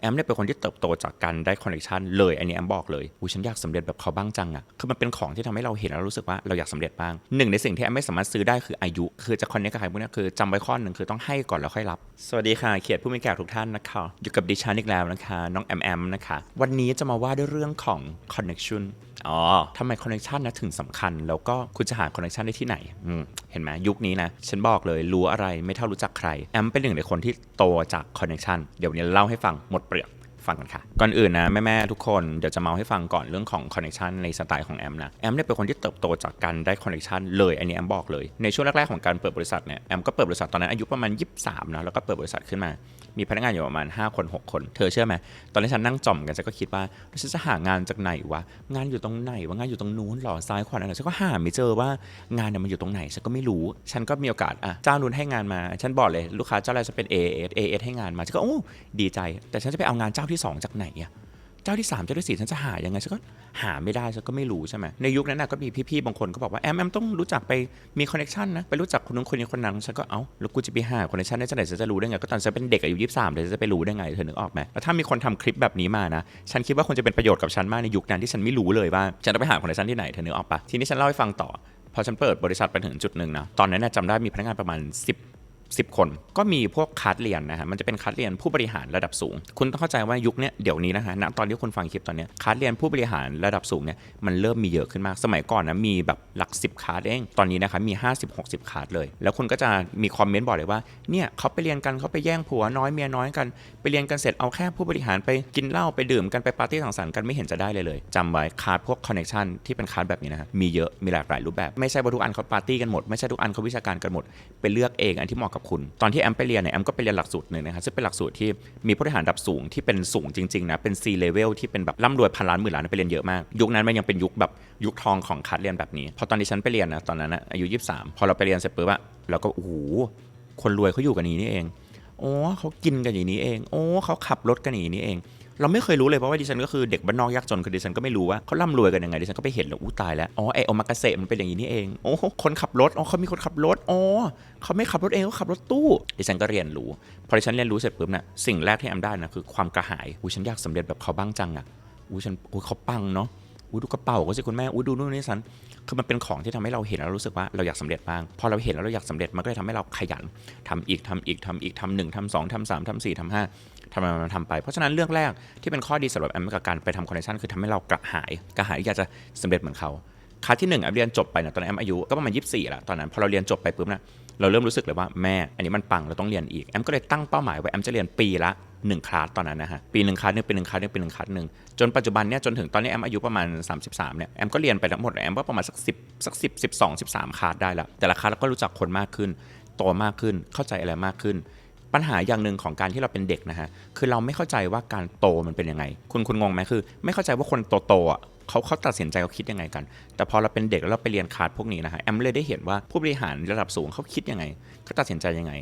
แอมเนี่ยเป็นคนที่เติบโตจากการได้คอนเนคชันเลย อันนี้แอมบอกเลยอุ้ยฉันอยากสำเร็จแบบเขาบ้างจังอะคือมันเป็นของที่ทำให้เราเห็นแล้วรู้สึกว่าเราอยากสำเร็จบ้างหนึ่งในสิ่งที่แอมไม่สามารถซื้อได้คืออายุ คือจะคอนเนคกับใครพวกนี้คือจำไว้ข้อหนึ่งคือต้องให้ก่อนแล้วค่อยรับ สวัสดีค่ะ เขียรติผู้มีแขกทุกท่านนะคะอยู่กับดิฉันอีกแล้วนะคะ น้องแอมแอมนะคะวันนี้จะมาว่าด้วยเรื่องของคอนเนคชันอ๋อทำไมคอนเนคชันนะถึงสำคัญ แล้วก็คุณจะหาคอนเนคชันได้ที่ไหนอืมเห็นไหมยุคนี้นะฉันบอกเลยรู้อะไรไม่เท่ารู้จักใครแอมเป็นหนึ่งในคนที่โตจากคอนเนคชันเดี๋ยวนี้เล่าให้ฟังหมดเปลือก ฟังกันค่ะ ก่อนอื่นนะ แม่ ๆ ทุกคนเดี๋ยวจะเมาให้ฟังก่อนเรื่องของคอนเนคชันในสไตล์ของแอมนะ แอมเนี่ยเป็นคนที่เติบโตจากการได้คอนเนคชันเลย อันนี้แอมบอกเลย ในช่วงแรก ๆ ของการเปิดบริษัทเนี่ยแอมก็เปิดบริษัทตอนนั้นอายุประมาณ 23นะแล้วก็เปิดบริษัทขึ้นมา มีพนักงานอยู่ประมาณ 5 คน 6 คน เธอเชื่อไหมตอนที่ฉันนั่งจอมกันฉันก็คิดว่าฉันจะหางานจากไหนวะงานอยู่ตรงไหนวะงานอยู่ตรงนู้นหรอซ้ายขวาอะไรฉันก็หาไม่เจอว่างานเนี่ยมันอยู่ตรงไหนฉันก็ไม่รู้ ฉันก็มีโอกาสอะเจ้านู้นให้งานมาฉันบอกเลยลูกค้าเจ้าอะไรจะเป็น AS AS ให้งานมาฉันก็โอ้ดีใจ แต่ฉันจะไปเอางานเจ้าที่ 2 จากไหนอะเจ้าที่3เจ้าที่4ฉันจะหายังไงฉันก็หาไม่ได้ฉันก็ไม่รู้ใช่ไหมในยุคนั้นนะก็มีพี่ๆบางคนก็บอกว่าแอมแอมต้องรู้จักไปมีคอนเนคชันนะไปรู้จักคนนู้นคนนี้คนนั้นฉันก็เอ้าแล้วกูจะไปหาคอนเนคชันได้จากไหนฉันจะรู้ได้ไงก็ตอนฉันเป็นเด็กอายุ23เลยฉันจะไปรู้ได้ไงเธอนึกออกไหมแล้วถ้ามีคนทำคลิปแบบนี้มานะฉันคิดว่าคงจะเป็นประโยชน์กับฉันมากในยุคนั้นที่ฉันไม่รู้เลยว่าฉันจะไปหาคอนเนคชันที่ไหนเธอนึกออกปะทีนี้ฉันเล่าให้ฟังต่อพอฉันเปิดบริษัทไปถึงจุดหนึ่งนะตอนนั้นนะจำได้มีพนักงานประมาณ 10 10 คน ก็มีพวกคัดเรียนนะฮะมันจะเป็นคัดเรียนผู้บริหารระดับสูง คุณต้องเข้าใจว่ายุคนี้เดี๋ยวนี้นะฮะณตอนที่คุณฟังคลิปตอนนี้คัดเรียนผู้บริหารระดับสูงเนี่ยมันเริ่มมีเยอะขึ้นมากสมัยก่อนนะมีแบบหลัก 10คัดเองตอนนี้นะครับมี 50-60คัดเลย แล้วคุณก็จะมีคอมเมนต์บอกเลยว่าเนี่ยเขาไปเรียนกันเขาไปแย่งผัวน้อยเมียน้อยกันไปเรียนกันเสร็จเอาแค่ผู้บริหารไปกินเหล้าไปดื่มกันไปปาร์ตี้สังสรรค์กันไม่เห็นจะได้เลยเลยจำไว้คาร์ดพวกคอนเนคชันที่เป็นคาร์ดแบบนี้นะฮะมีเยอะมีหลากหลายรูปแบบไม่ใช่ว่าทุกอันเขาปาร์ตี้กันหมดไม่ใช่ทุกอันเขาวิชาการกันหมดไปเลือกเองอันที่เหมาะกับคุณ ตอนที่แอมไปเรียนเนี่ยแอมก็ไปเรียนหลักสูตรหนึ่งนะครับซึ่งเป็นหลักสูตรที่มีผู้บริหารระดับสูงที่เป็นสูงจริงๆนะเป็น C level ที่เป็นแบบร่ำรวยพันล้านหมื่นล้านไปเรียนเยอะมาก ยุคนั้นมันยังเป็นยุคแบบยุคทองของคัดเรียนแบบนี้ พอตอนที่ฉันไปเรียนนะตอนนั้นนะอายุ 23 พอเราไปเรียนเสร็จปุ๊บอะเราก็โอ้โหคนรวยเขาอยู่กันอย่างนี้นี่เองโอ้เขากินกันอย่างนี้เอง โอ้เขาขับรถกันอย่างนี้เอง เราไม่เคยรู้เลยเพราะว่าดิฉันก็คือเด็กบ้านนอกยากจนคือดิฉันก็ไม่รู้ว่าเขาร่ำรวยกันยังไงดิฉันก็ไปเห็นแล้วอู้ตายแล้วอ๋อไอโอมากาเสะมันเป็นอย่างนี้นี่เองโอ้คนขับรถอ๋อเขามีคนขับรถอ๋อเขาไม่ขับรถเองเขาขับรถตู้ดิฉันก็เรียนรู้พอดิฉันเรียนรู้เสร็จปุ๊บเนี่ยสิ่งแรกที่แอมได้นะคือความกระหายอู้ฉันอยากสำเร็จแบบเขาบ้างจังอะอู้ฉันอู้เขาปังเนาะ อู้ดูกระเป๋าก็สิคุณแม่อู้ดูนู่นนี่สันคือมันเป็นของที่ทำให้เราเห็นแล้วรู้สึกว่าเราอยากสำเร็จบ้างพอเราเห็นแล้วเราอยากสำเร็จมันก็เลยทำให้เราขยันทำอีกทำอีกทำอีกทำหนึ่งทำสองทำสามทำสี่ทำห้าทำมันทำไป เพราะฉะนั้นเรื่องแรกที่เป็นข้อดีสำหรับแอมกับการไปทำคอนเนคชั่นคือทำให้เรากระหายกระหายที่อยากจะสำเร็จเหมือนเขาคาที่1แอมเรียนจบไปนี่ยตอนนั้นแอมอายุก็ประมาณ24แล้วตอนนั้นพอเราเรียนจบไปปุ๊บนะเราเริ่มรู้สึกเลยว่าแม่ อันนี้มันปังเราต้องเรียนอีกแอมก็เลยตั้งเป้าหมายไว้แอมจะเรียนปีละ 1คลาสตอนนั้นนะฮะปีหนึ่งคลาสหนึ่งปีหนึ่งคลาสหนึ่งปีหนึ่งคลาสหนึ่งจนปัจจุบันเนี่ยจนถึงตอนนี้แอมอายุประมาณ 33เนี่ยแอมก็เรียนไปทั้งหมดแอมก็ประมาณสัก10สัก10 12 13คลาสได้ล้วแต่ละคลาสเราก็รู้จักคนมากขึ้นโตมากขึ้นเข้าใจอะไรมากขึ้น ปัญหาอย่างหนึ่งของการที่เราเป็นเด็กนะฮะคือเราไม่เข้าใจว่าการโตมันเป็นยังไง คุณคุณงงไหมคือ ไม่เข้าใจว่าคนโตโตๆอะเขาเขาตัดสินใจเขาคิดยังไงกัน แต่พอเราเป็นเด็กแล้วเราไปเรียนคลาสพวกนี้นะฮะแอมเลยได้เห็นว่าผู้บริหารระดับสูงเขาคิดยังไงเขาตัดสินใจยังไง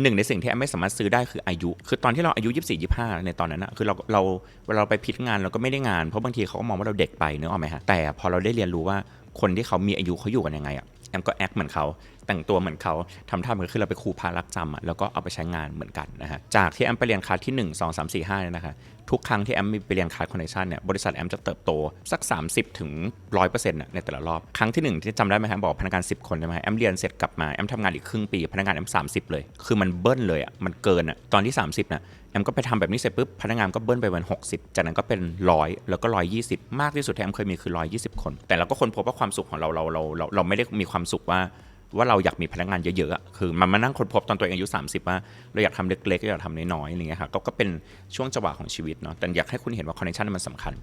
หนึ่งในสิ่งที่แอมไม่สามารถซื้อได้คืออายุ คือตอนที่เราอายุ 24 25 ในตอนนั้นนะคือเราเราเวลาเราไปพิจงานเราก็ไม่ได้งาน เพราะบางทีเขาก็มองว่าเราเด็กไปเนกอะไหมฮะ แต่พอเราได้เรียนรู้ว่าคนที่เขามีอายุเขาอยู่กันยังไงอะแอมก็แอคเหมือนเขาแต่งตัวเหมือนเขาทำท่าเหมือนคือเราไปครูพารักจำอะแล้วก็เอาไปใช้งานเหมือนกันนะฮะจากที่แอมไปเรียนคลาสที่ 1 2 3 4 5เนี่ยนะคะทุกครั้งที่แอมมีไปเรียนคลาสคอนเนคชันเนี่ยบริษัทแอมจะเติบโตสัก 30ถึง100%น่ะในแต่ละรอบ ครั้งที่ 1 ที่จำได้ไหมฮะบอกพนักงาน 10 คนใช่ไหมแอมเรียนเสร็จกลับมา แอมทำงานอีกครึ่งปี พนักงานแอม30 เลย คือมันเบิ้ลเลยอะมันเกินอะตอนที่ 30น่ะแอมก็ไปทำแบบนี้เสร็จปุ๊บพนักงานก็เบิ้ลไปวัน60 จากนั้นก็เป็นร้อยแล้วก็ 120 มากที่สุดที่แอมเคยมีคือ 120 คน แต่เราก็ค้นพบว่าความสุขของเราเราเราเราเราไม่ได้มีความสุขว่า ว่าเราอยากมีพนักงานเยอะๆคือมันมานั่งค้นพบตอนตัวเองอายุ 30 ว่าเราอยากทำเล็กๆอยากทำน้อยๆอะไรเงี้ยครับก็ก็เป็นช่วงจังหวะของชีวิตเนาะแต่อยากให้คุณเห็นว่าคอนเนคชันมันสำคัญ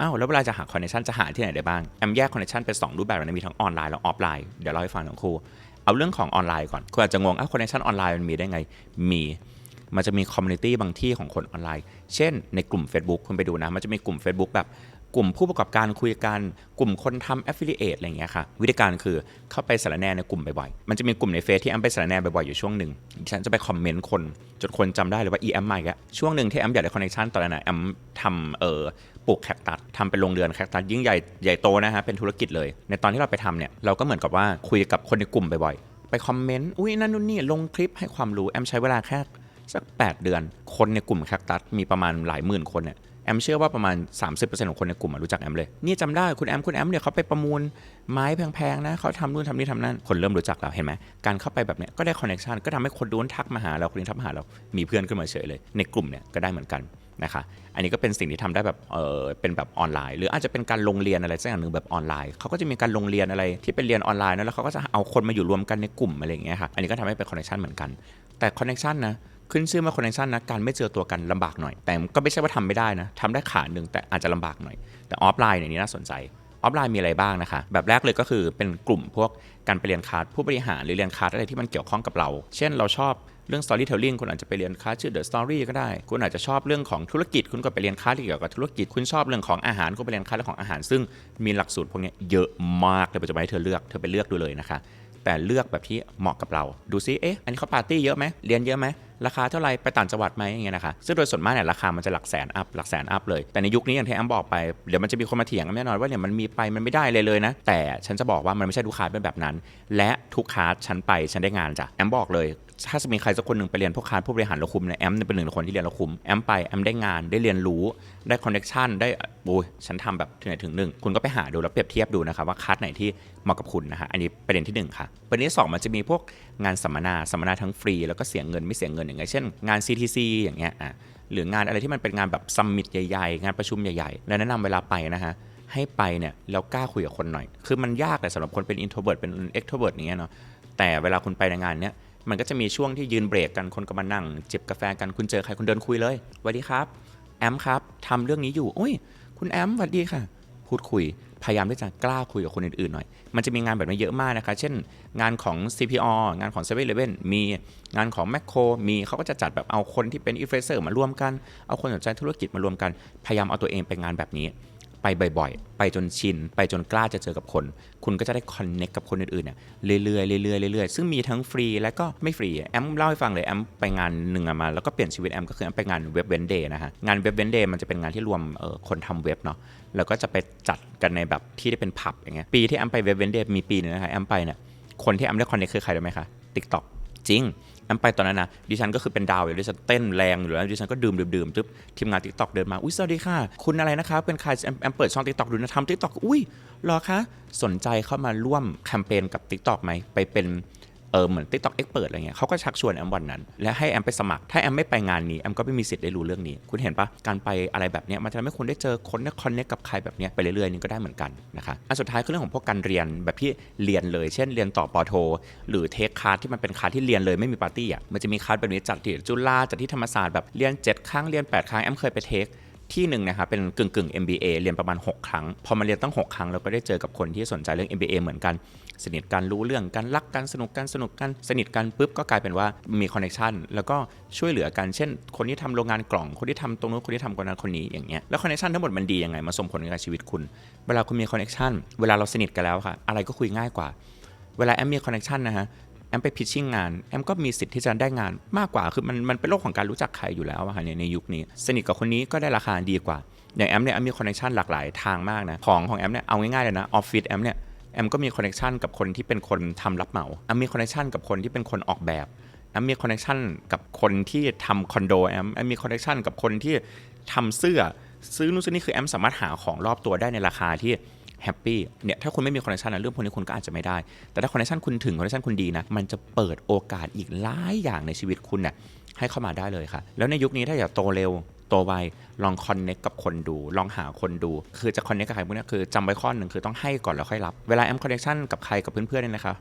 อ้าวแล้วเวลาจะหาคอนเนคชันจะหาที่ไหนได้บ้างแอมแยกคอนเนคชันเป็นสองรูปแบบเลยนะมีทั้งออนไลน์และออฟไลน์เดี๋ยวเล่าให้ฟังทั้งครูเอาเรื่องของออนไลน์ก่อนคุณอาจจะงงอ้าวคอนเนคชันออนไลน์มันมีได้ไงมีมันจะมีคอมมูนิตี้บางที่ของคนออนไลน์ เช่นในกลุ่ม Facebook คุณไปดูนะ มันจะมีกลุ่ม Facebook แบบ กลุ่มผู้ประกอบการคุยกัน กลุ่มคนทำ affiliate อะไรอย่างเงี้ยค่ะวิธีการคือเข้าไปสารแนในกลุ่มบ่อยๆ มันจะมีกลุ่มในเฟซที่แอมไปสารแนบ่อยๆอยู่ช่วงหนึ่งฉันจะไปคอมเมนต์คนจนคนจำได้เลยว่า e แอมมาอีกแล้วช่วงหนึ่งที่แอมอยากได้คอนเนคชันตอนนั้นแอมทำเอ่อปลูกแคคตัสทำเป็นโรงเรือนแคคตัสยิ่งใหญ่ใหญ่โตนะฮะเป็นธุรกิจเลย ในตอนที่เราไปทำเนี่ยเราก็เหมือนกับว่าคุยกับคนในกลุ่มบ่อยๆไปคอมเมนต์อุ้ยนั่นนู่นนี่ลงคลิปให้ความรู้แอมใช้เวลาแค่สัก 8 เดือน คนในกลุ่มแคคตัสมีประมาณหลายหมื่นคนเนี่ย แอมเชื่อว่าประมาณ 30%ของคนในกลุ่มรู้จักแอมเลย นี่จำได้คุณแอมคุณแอมเนี่ยเขาไปประมูลไม้แพงๆนะเขาทำนู่นทำนี่ทำนั่นคนเริ่มรู้จักแล้วเห็นไหมการเข้าไปแบบเนี้ยก็ได้คอนเนคชันก็ทำให้คนดูนทักมาหาเราคนนี้ทักมาหาเรามีเพื่อนขึ้นมาเฉยเลย ในกลุ่มเนี่ยก็ได้เหมือนกันนะคะอันนี้ก็เป็นสิ่งที่ทำได้แบบเออเป็นแบบออนไลน์ หรืออาจจะเป็นการลงเรียนอะไรสักอย่างหนึ่งแบบออนไลน์เขาก็จะมีการลงเรียนอะไรที่เป็นเรียนออนไลน์นะแล้วเขาก็จะเอาคนมาอยู่รวมกันในกลุ่มอะไรอย่างเงี้ยค่ะอันนี้ก็ทำให้เป็นคอนเนคชันเหมือนกันแต่คอนเนคชันนะ ขึ้นชื่อมาคอนเนคชันนะการไม่เจอตัวกันลำบากหน่อย แต่ก็ไม่ใช่ว่าทำไม่ได้นะทำได้ขาหนึ่งแต่อาจจะลำบากหน่อย แต่ออฟไลน์เนี่ยนี่น่าสนใจออฟไลน์มีอะไรบ้างนะคะ แบบแรกเลยก็คือเป็นกลุ่มพวกการไปเรียนคลาสผู้บริหารหรือเรียนคลาสอะไรที่มันเกี่ยวข้องกับเรา เช่นเราชอบเรื่อง storytelling คุณอาจจะไปเรียนคลาสชื่อ the story ก็ได้ คุณอาจจะชอบเรื่องของธุรกิจ คุณก็ไปเรียนคาสที่เกี่ยวกับธุรกิจ คุณชอบเรื่องของอาหารก็ไปเรียนคลาสเรื่องของอาหาร ซึ่งมีหลักสูตรพวกนี้เยอะมากเลยปัจจุบันให้เธอเลือกเธอไปเลือกดูเลยนะคะแต่เลือกแบบที่เหมาะกับเรา ดูซิ เอ๊ะ อันนี้เขาปาร์ตี้เยอะไหม เรียนเยอะไหม ราคาเท่าไรไปต่างจังหวัดไหมอย่างเงี้ยนะคะซึ่งโดยส่วนมากเนี่ยราคามันจะหลักแสนอัพหลักแสนอัพเลยแต่ในยุคนี้อย่างที่แอมบอกไปเดี๋ยวมันจะมีคนมาเถียงกันแน่นอนว่าเนี่ยมันมีไปมันไม่ได้เลยเลยนะแต่ฉันจะบอกว่ามันไม่ใช่ทุกคลาเป็นแบบนั้น และทุกคลาฉันไปฉันได้งานจ้ะแอมบอกเลยถ้าจะมีใครสักคนหนึ่งไปเรียนพวกคลาผู้บริหารเราคุมเนี่ยแอมเป็นหนึ่งในคนที่เรียนเราคุมแอมไปแอมได้งานได้เรียนรู้ได้คอนเนคชันได้โอ้ยฉันทำแบบถึงไหนถึงหนึ่งคุณก็ไปหาดูแล้วเปรียบเทียบดูนะครับว่าคลาสไหนที่เหมาะกับคุณนะฮะอันนี้ประเด็นที่หนึ่งค่ะ ประเด็นที่สองมันจะมีพวกงานสัมมนาสัมมนาทั้งฟรีแล้วก็เสียเงินไม่เสียเงินอย่างเงี้ยเช่นงาน CTC อย่างเงี้ยอะหรืองานอะไรที่มันเป็นงานแบบซัมมิตใหญ่ๆ งานประชุมใหญ่ๆ และแนะนำเวลาไปนะฮะให้ไปเนี่ยแล้วกล้าคุยกับคนหน่อย คือมันยากเลยสำหรับคนเป็น introvert เป็น extrovert อย่างเงี้ยเนาะแต่เวลาคุณไปในงานเนี้ยมันก็จะมีช่วงที่ยืนเบรกกันคนก็มานั่งจิบกาแฟกันคุณเจอใครคุณเดินคุยเลยสวัสดีครับแอมครับทำเรื่องนี้อยู่อุ้ย คุณแอมสวัสดีค่ะ พูดคุยพยายามที่จะกล้าคุยกับคนอื่นๆหน่อย มันจะมีงานแบบนี้เยอะมากนะคะ เช่น งานของ CPO งานของ7 e เ e ่ e อมีงานของ m ม c โครมีเขาก็จะจัดแบบเอาคนที่เป็นอินฟลูเอนเซอร์มารวมกัน เอาคนสนใจธุรกิจมารวมกัน พยายามเอาตัวเองไปงานแบบนี้ ไปบ่อยๆ ไปจนชิน ไปจนกล้าจะเจอกับคน คุณก็จะได้คอนเน็กกับคนอื่นๆเนี่ยเรื่อยๆเรื่อยๆเรื่อยๆซึ่งมีทั้งฟรีและก็ไม่ฟรี แอมเล่าให้ฟังเลยแอมไปงานหนึ่งมา แล้วก็เปลี่ยนชีวิตแอมก็คือแอมไปงานเว็บเวนเดย์นะฮะ งานเว็บเวนเดย์มันจะเป็นงานที่รวมเออคนทำเว็บเนาะ แล้วก็จะไปจัดกันในแบบที่ได้เป็นผับอย่างเงี้ย ปีที่แอมไปเว็บเวนเดย์มีปีหนึงนะคะแอมไปเนี่ย คนที่แอมได้คอนเน็กคือใครรู้ไหมคะติ๊กต็อกจริง แอมไปตอนนั้นนะดิฉันก็คือเป็นดาวอยู่ดิฉันเต้นแรงอยู่แล้วดิฉันก็ดื่มดื่มดื่มปุ๊บทีมงานทิกตอกเดินมาอุ้ยสวัสดีค่ะ คุณอะไรนะคะเป็นใครแอมแอมเปิดช่องทิกตอกดูนะทำทิกตอกอุ้ยรอคะสนใจเข้ามาร่วมแคมเปญกับทิกตอกไหมไปเป็น เออเหมือน TikTok Expert อะไรเงี้ยเขาก็ชักชวนแอมวันนั้น และให้แอมไปสมัคร ถ้าแอมไม่ไปงานนี้แอมก็ไม่มีสิทธิ์ได้รู้เรื่องนี้ คุณเห็นปะการไปอะไรแบบเนี้ยมันจะทำให้คุณได้เจอคนได้คอนเนคกับใครแบบเนี้ยไปเรื่อยๆนี่ก็ได้เหมือนกันนะคะอันสุดท้ายคือเรื่องของพวกการเรียนแบบที่เรียนเลย เช่นเรียนต่อปอโท หรือเทคคลาสที่มันเป็นคลาสที่เรียนเลยไม่มีปาร์ตี้อะมันจะมีคลาสแบบนี้จัดที่จุฬาจัดที่ธรรมศาสตร์แบบเรียน 7 ครั้งเรียน 8 ครั้งแอมเคยไปเทค ที่หนึ่งนะครับเป็นกึ่งกึ่ง MBA เรียนประมาณ 6 ครั้ง พอมาเรียนตั้ง 6 ครั้งเราก็ได้เจอกับคนที่สนใจเรื่อง MBA เหมือนกัน สนิทกันรู้เรื่องกันรักกันสนุกกันสนุกกันสนิทกันปุ๊บก็กลายเป็นว่ามีคอนเนคชันแล้วก็ช่วยเหลือกันเช่น คนที่ทำโรงงานกล่องคนที่ทำตรงนู้นคนที่ทำคนนั้นคนนี้อย่างเงี้ยแล้วคอนเนคชันทั้งหมดมันดียังไงมาส่งผลกับชีวิตคุณ เวลาคุณมีคอนเนคชันเวลาเราสนิทกันแล้วค่ะ อะไรก็คุยง่ายกว่า เวลาแอมมีคอนเนคชันนะฮะ แอมไปพิชชิ่งงานแอมก็มีสิทธิ์ที่จะได้งานมากกว่าคือมันมันเป็นโลกของการรู้จักใครอยู่แล้วอะค่ะในในยุคนี้ สนิทกับคนนี้ก็ได้ราคาดีกว่า อย่างแอมเนี่ยแอมมีคอนเนคชันหลากหลายทางมากนะของของแอมเนี่ยเอาง่ายๆเลยนะออฟฟิศแอมเนี่ยแอมก็มีคอนเนคชันกับคนที่เป็นคนทำรับเหมาแอมมีคอนเนคชันกับคนที่เป็นคนออกแบบแอมมีคอนเนคชันกับคนที่ทำคอนโดแอมแอมมีคอนเนคชันกับคนที่ทำเสื้อซื้อนู่นซื้อนี่คือแอมสามารถหาของรอบตัวได้ในราคาที่ แฮปปี้เนี่ยถ้าคุณไม่มีคอนเนคชันนะเรื่องพวกนี้คุณก็อาจจะไม่ได้ แต่ถ้าคอนเนคชันคุณถึงคอนเนคชันคุณดีนะมันจะเปิดโอกาสอีกหลายอย่างในชีวิตคุณเนี่ยให้เข้ามาได้เลยค่ะ แล้วในยุคนี้ถ้าอยากโตเร็วโตไวลองคอนเนคกับคนดู ลองหาคนดู คือจะคอนเนคกับใครพวกนี้คือจำไว้ข้อหนึ่งคือต้องให้ก่อนแล้วค่อยรับ เวลาแอมคอนเนคชันกับใครกับเพื่อนๆเนี่ยนะคะ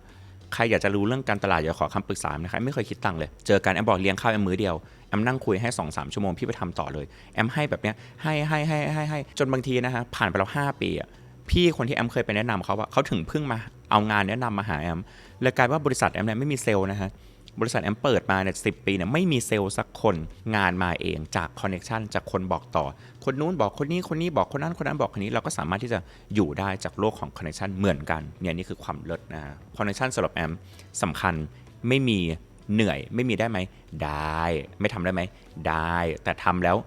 ใครอยากจะรู้เรื่องการตลาดอยากขอคำปรึกษานะคะไม่เคยคิดตังค์เลย เจอกันแอมบอกเลี้ยงข้าวแอมมื้อเดียว แอมนั่งคุยให้2อสชั่วโมงพี่ไปทำต่อเลย แอมให้แบบเนี้ยให้ให้ให้ให้ให้จนบางทีนะฮะผ่านไปแล้วห้าปีอะ พี่คนที่แอมเคยไปแนะนำเขาว่าเขาถึงเพิ่งมาเอางานแนะนำมาหาแอมเลยกลายว่าบริษัทแอมเนี่ยไม่มีเซลล์นะฮะบริษัทแอมเปิดมาเนี่ยสิปีเนี่ยไม่มีเซลล์สักคนงานมาเองจากคอนเน็ชันจากคนบอกต่อ คนนู้นบอกคนนี้คนนี้บอกคนนั้นคนนั้นบอกคนนี้เราก็สามารถที่จะอยู่ได้จากโลกของคอนเน็ชันเหมือนกันเนี่ยนี่คือความเลิศนะฮะคอนเน็ชันสำหรับแอมสำคัญไม่มีเหนื่อยไม่มีได้ไหมได้ ไม่ทำได้ไหมได้ แต่ทำแล้ว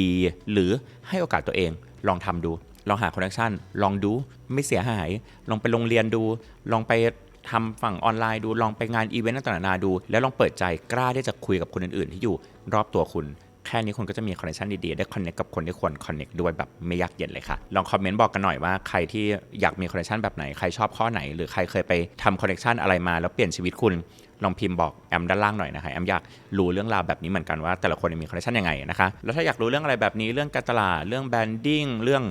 ดีหรือให้โอกาสตัวเองลองทำดู ลองหาคอนเนคชันลองดูไม่เสียหาย ลองไปโรงเรียนดู ลองไปทำฝั่งออนไลน์ดู ลองไปงานอีเวนต์ต่างๆนานาดู แล้วลองเปิดใจกล้าที่จะคุยกับคนอื่นๆ ที่อยู่รอบตัวคุณ แค่นี้คุณก็จะมีคอนเนคชันดีๆ ได้คอนเนคกับคนที่ควรคอนเนคด้วยแบบไม่ยากเย็นเลยค่ะ ลองคอมเมนต์บอกกันหน่อยว่าใครที่อยากมีคอนเนคชันแบบไหน ใครชอบข้อไหน หรือใครเคยไปทำคอนเนคชันอะไรมาแล้วเปลี่ยนชีวิตคุณลองพิมพ์บอกแอมด้านล่างหน่อยนะคะแอมอยากรู้เรื่องราวแบบนี้เหมือนกันว่าแต่ละคนมีคอนเนคชันยังไงนะคะแล้วถ้าอยากรู้เรื่องอะไรแบบนี้เรื่องการตลาดเรื่องแบรนดิ้งเรื่อง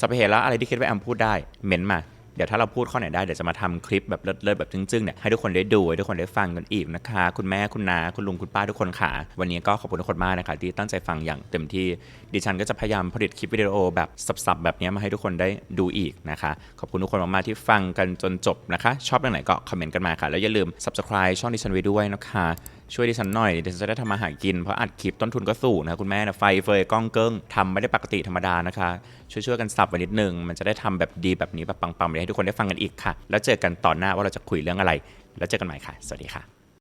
สพเปเหระอะไรที่คิดว่าแอมพูดได้เม้นต์มาเดี๋ยวถ้าเราพูดข้อไหนได้เดี๋ยวจะมาทำคลิปแบบเลิศๆแบบจึ้งๆเนี่ยให้ทุกคนได้ดูให้ทุกคนได้ฟังกันอีกนะคะ คุณแม่คุณนาคุณลุงคุณป้าทุกคนค่ะ วันนี้ก็ขอบคุณทุกคนมากนะคะ ที่ตั้งใจฟังอย่างเต็มที่ดิฉันก็จะพยายามผลิตคลิปวิดีโอแบบสับๆแบบนี้มาให้ทุกคนได้ดูอีกนะคะ ขอบคุณทุกคนมากๆที่ฟังกันจนจบนะคะ ชอบเรื่องไหนก็คอมเมนต์กันมาค่ะแล้วอย่าลืม subscribe ช่องดิฉันไว้ด้วยนะคะ ช่วยดิฉันหน่อยดิฉันจะได้ทำมาหากิน เพราะอัดคลิปต้นทุนก็สูงนะคุณแม่นะไฟเฟยกล้องเกิ้งทำไม่ได้ปกติธรรมดานะคะ ช่วยๆกันสับไว้นิดนึง มันจะได้ทำแบบดีแบบนี้แบบปังๆไปให้ทุกคนได้ฟังกันอีกค่ะ แล้วเจอกันตอนหน้าว่าเราจะคุยเรื่องอะไร แล้วเจอกันใหม่ค่ะ สวัสดีค่ะ